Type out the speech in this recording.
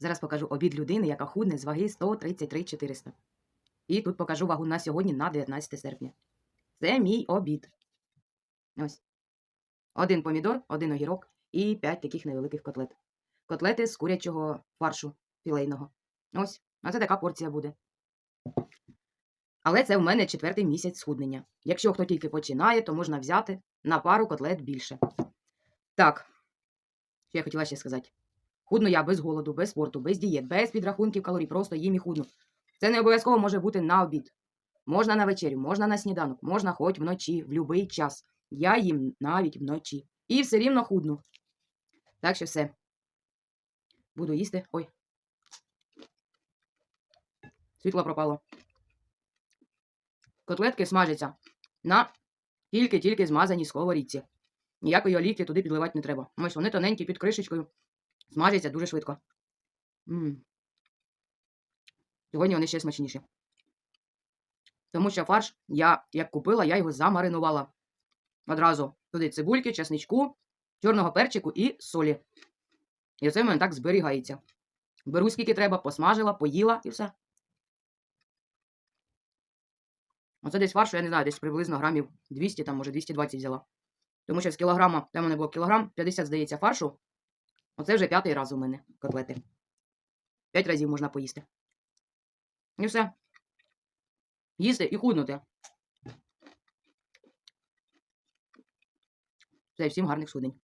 Зараз покажу обід людини, яка худне з ваги 133 400. І тут покажу вагу на сьогодні на 19 серпня. Це мій обід. Ось. Один помідор, один огірок і 5 таких невеликих котлет. Котлети з курячого фаршу філейного. Ось. А це така порція буде. Але це в мене четвертий місяць схуднення. Якщо хто тільки починає, то можна взяти на пару котлет більше. Так, що я хотіла ще сказати. Худну я без голоду, без спорту, без дієт, без підрахунків калорій, просто їм і худну. Це не обов'язково може бути на обід. Можна на вечерю, можна на сніданок, можна хоч вночі, в будь-який час. Я їм навіть вночі. І все рівно худну. Так що все. Буду їсти. Ой. Світло пропало. Котлетки смажаться на тільки-тільки змазаній сковорідці. Ніякої олійки туди підливати не треба. Ось вони тоненькі під кришечкою. Смажаться дуже швидко. м Сьогодні вони ще смачніші. Тому що фарш я як купила, я його замаринувала. Одразу туди цибульки, чесничку, чорного перчику і солі. І оце в мене так зберігається. Беру скільки треба, посмажила, поїла і все. Оце десь фаршу, я не знаю, десь приблизно грамів 200, там, може 220 взяла. Тому що з кілограма, там мене було кілограм, 50, здається, фаршу. Оце вже п'ятий раз у мене котлети. П'ять разів можна поїсти. І все. Їсти і худнути. Все, всім гарних судень.